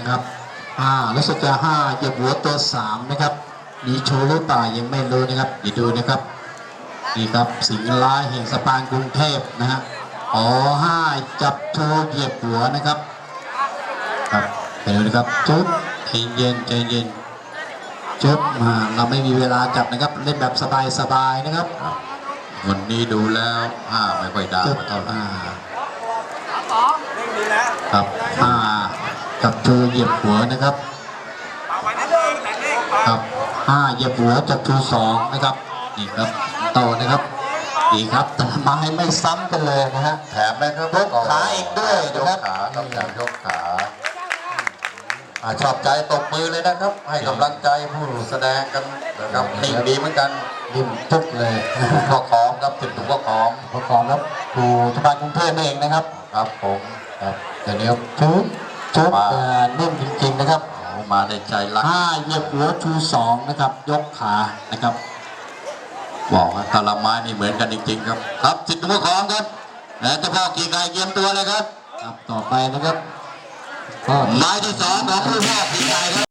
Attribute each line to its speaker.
Speaker 1: นะครับห้ารู้สึกจะห้าเหยียบหัวตัวสามนะครับมีโชว์หรือเปล่ายังไม่รู้นะครับเดี๋ยวดูนะครับนี่ครับสิงห์ร้ายแห่งสะพานกรุงเทพนะฮะอ๋อห้าจับโชว์เหยียบหัวนะครับครับไปดูนะครับจุ๊บใจเย็นใจเย็นจุ๊บมาเราไม่มีเวลาจับนะครับเล่นแบบสบายๆนะครับ
Speaker 2: วันนี้ดูแล้วห้าไม่ค่อยดัง
Speaker 1: จุ๊บ
Speaker 2: เท่าไหร่
Speaker 1: อ่าครับห้า จับโชว์เหยียบหัวนะครับครับห้าเหยียบหัวจับชูสองนะครับนี่ครับต่อนะครับนี่ครับแต่ละไม้ไม่ซ้ำกันเลยนะฮะ
Speaker 2: แถมไหมครับ
Speaker 1: ยกขาอีกด้วย
Speaker 2: ย
Speaker 1: นะครับ
Speaker 2: กขาต้องการยกขาอ่าชอบใจตบมือเลยนะครับ ให้กำลังใจผู้แสดงกันนะครับนิ่งดีเหมือนกัน
Speaker 1: ยิ้มปุ๊บเลย
Speaker 2: พ่อของครับถึงถูกพ่อของ
Speaker 1: ประกอบครับครูสะพานกรุงเทพเองนะครับ
Speaker 2: ครับผม
Speaker 1: ครับแต่เดี๋ยวชุบ ชุบ
Speaker 2: มา
Speaker 1: เอ่อนิ่มจริงๆนะครับ
Speaker 2: โอ้มาในใจรัก
Speaker 1: ห้าเหยียบหัวชูสองนะครับ ยกขานะครับ
Speaker 2: บอกว่าตาละไม้นี่เหมือนกันจริง ๆ ครับ ครับสิทธิ์พ่อของครับและเจ้าพ่อกีไก่เยียมตัวเลยครับ
Speaker 1: ครับต่อไปนะครับก็
Speaker 2: ไม้ที่สองของผู้พ่อกีไก่ครับ